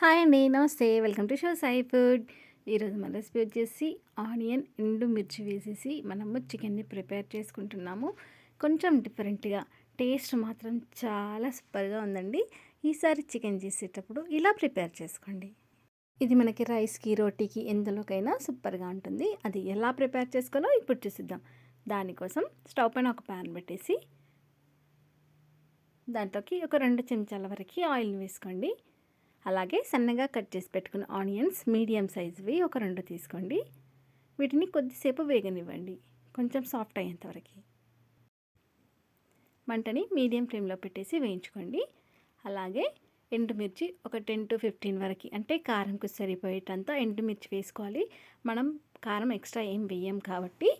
Hi అండి నమస్తే. Welcome to show Sai food. ఈరోజు మన రెసిపీ వచ్చేసి ఆనియన్ ఎండు మిర్చి వేసేసి మనము చికెన్ని ప్రిపేర్ చేసుకుంటున్నాము. కొంచెం డిఫరెంట్గా. టేస్ట్ మాత్రం చాలా సూపర్గా ఉందండి. ఈసారి చికెన్ చేసేటప్పుడు ఇలా ప్రిపేర్ చేసుకోండి. ఇది మనకి రైస్కి రోటీకి ఎందులోకైనా సూపర్గా ఉంటుంది. అది ఎలా ప్రిపేర్ చేసుకోవాలో ఇప్పుడు చూసిద్దాం. దానికోసం స్టవ్ పైన ఒక ప్యాన్ పెట్టేసి దాంట్లోకి ఒక రెండు చెంచాల వరకు ఆయిల్ని వేసుకోండి. అలాగే సన్నగా కట్ చేసి పెట్టుకున్న ఆనియన్స్ మీడియం సైజువి ఒక రెండు తీసుకోండి. వీటిని కొద్దిసేపు వేగనివ్వండి. కొంచెం సాఫ్ట్ అయ్యేంతవరకు మంటని మీడియం ఫ్లేమ్లో పెట్టేసి వేయించుకోండి. అలాగే ఎండుమిర్చి ఒక టెన్ టు ఫిఫ్టీన్ వరకు అంటే కారంకు సరిపోయేటంత ఎండుమిర్చి వేసుకోవాలి. మనం కారం ఎక్స్ట్రా ఏం వేయం కాబట్టి.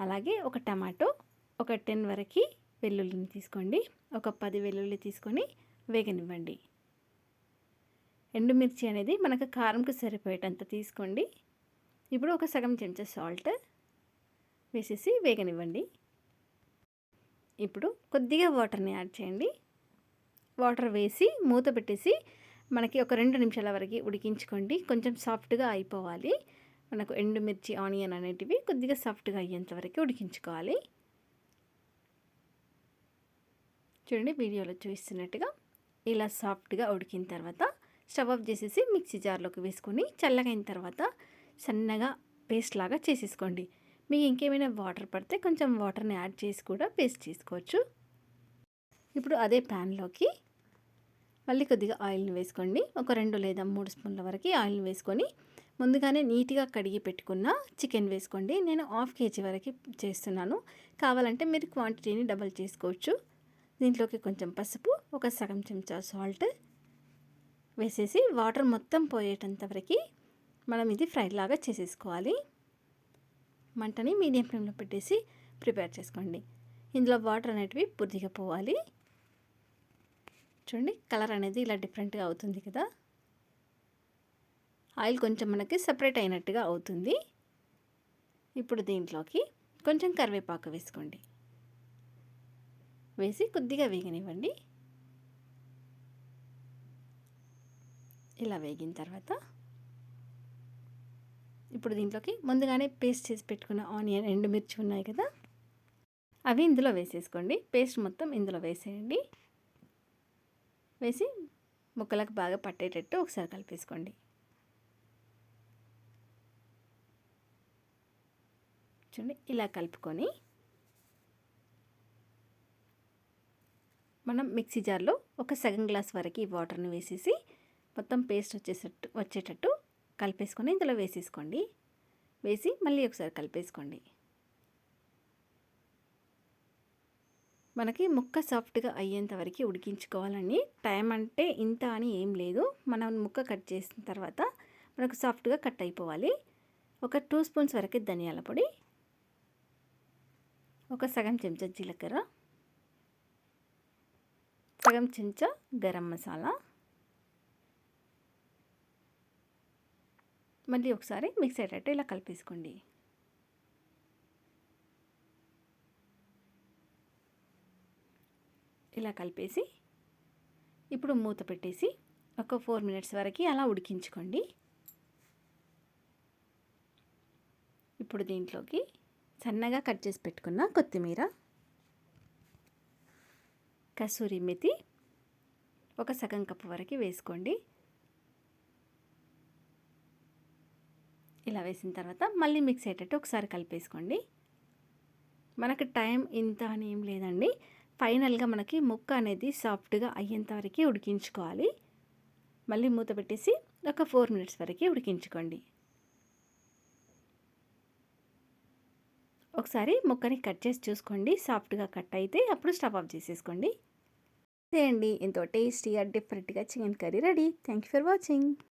అలాగే ఒక టమాటో ఒక టెన్ వరకు వెల్లుల్లిని తీసుకోండి. ఒక పది వెల్లుల్లి తీసుకొని వేగనివ్వండి. ఎండుమిర్చి అనేది మనకు కారంకు సరిపోయేటంత తీసుకోండి. ఇప్పుడు ఒక సగం చెంచా సాల్ట్ వేసేసి వేగనివ్వండి. ఇప్పుడు కొద్దిగా వాటర్ని యాడ్ చేయండి. వాటర్ వేసి మూత పెట్టేసి మనకి ఒక రెండు నిమిషాల వరకు ఉడికించుకోండి. కొంచెం సాఫ్ట్గా అయిపోవాలి. మనకు ఎండుమిర్చి ఆనియన్ అనేటివి కొద్దిగా సాఫ్ట్గా అయ్యేంత వరకు ఉడికించుకోవాలి. చూడండి వీడియోలో చూస్తున్నట్టుగా ఇలా సాఫ్ట్గా ఉడికిన తర్వాత స్టవ్ ఆఫ్ చేసేసి మిక్సీ జార్లోకి వేసుకొని చల్లగైన తర్వాత సన్నగా పేస్ట్ లాగా చేసేసుకోండి. మీకు ఇంకేమైనా వాటర్ పడితే కొంచెం వాటర్ని యాడ్ చేసి కూడా పేస్ట్ చేసుకోవచ్చు. ఇప్పుడు అదే ప్యాన్లోకి మళ్ళీ కొద్దిగా ఆయిల్ని వేసుకోండి. ఒక రెండు లేదా మూడు స్పూన్ల వరకు ఆయిల్ని వేసుకొని ముందుగానే నీట్గా కడిగి పెట్టుకున్న చికెన్ వేసుకోండి. నేను హాఫ్ కేజీ వరకు చేస్తున్నాను. కావాలంటే మీరు క్వాంటిటీని డబల్ చేసుకోవచ్చు. దీంట్లోకి కొంచెం పసుపు ఒక సగం చెంచా సాల్ట్ వేసేసి వాటర్ మొత్తం పోయేటంత వరకు మనం ఇది ఫ్రై లాగా చేసేసుకోవాలి. మంటని మీడియం ఫ్లేమ్లో పెట్టేసి ప్రిపేర్ చేసుకోండి. ఇందులో వాటర్ అనేటివి పూర్తిగా పోవాలి. చూడండి కలర్ అనేది ఇలా డిఫరెంట్గా అవుతుంది కదా. ఆయిల్ కొంచెం మనకి సపరేట్ అయినట్టుగా అవుతుంది. ఇప్పుడు దీంట్లోకి కొంచెం కరివేపాకు వేసుకోండి. వేసి కొద్దిగా వేగనివ్వండి. ఇలా వేగిన తర్వాత ఇప్పుడు దీంట్లోకి ముందుగానే పేస్ట్ చేసి పెట్టుకున్న ఆనియన్ ఎండుమిర్చి ఉన్నాయి కదా అవి ఇందులో వేసేసుకోండి. పేస్ట్ మొత్తం ఇందులో వేసేయండి. వేసి ముక్కలకు బాగా పట్టేటట్టు ఒకసారి కలిపేసుకోండి. చూడండి ఇలా కలుపుకొని మనం మిక్సీ జార్లో ఒక సగం గ్లాస్ వరకు ఈ వాటర్ని వేసేసి మొత్తం పేస్ట్ వచ్చేసట్టు వచ్చేటట్టు కలిపేసుకొని ఇందులో వేసేసుకోండి. వేసి మళ్ళీ ఒకసారి కలిపేసుకోండి. మనకి ముక్క సాఫ్ట్గా అయ్యేంత వరకు ఉడికించుకోవాలని టైం అంటే ఇంత అని ఏం లేదు. మనం ముక్క కట్ చేసిన తర్వాత మనకు సాఫ్ట్గా కట్ అయిపోవాలి. ఒక టూ స్పూన్స్ వరకు ధనియాల పొడి ఒక సగం చెంచా జీలకర్ర సగం చెంచా గరం మసాలా మళ్ళీ ఒకసారి మిక్స్ అయ్యేటట్టు ఇలా కలిపేసుకోండి. ఇలా కలిపేసి ఇప్పుడు మూత పెట్టేసి ఒక ఫోర్ మినిట్స్ వరకు అలా ఉడికించుకోండి. ఇప్పుడు దీంట్లోకి సన్నగా కట్ చేసి పెట్టుకున్న కొత్తిమీర కసూరి మెతి ఒక సగం కప్పు వరకు వేసుకోండి. ఇలా వేసిన తర్వాత మళ్ళీ మిక్స్ అయ్యేటట్టు ఒకసారి కలిపేసుకోండి. మనకు టైం ఇంత అని ఏం లేదండి. ఫైనల్గా మనకి ముక్క అనేది సాఫ్ట్గా అయ్యేంత వరకు ఉడికించుకోవాలి. మళ్ళీ మూత పెట్టేసి ఒక ఫోర్ మినిట్స్ వరకు ఉడికించుకోండి. ఒకసారి ముక్కని కట్ చేసి చూసుకోండి. సాఫ్ట్గా కట్ అయితే అప్పుడు స్టవ్ ఆఫ్ చేసేసుకోండి. చేయండి ఎంతో టేస్టీగా డిఫరెంట్గా chicken curry ready thank you for watching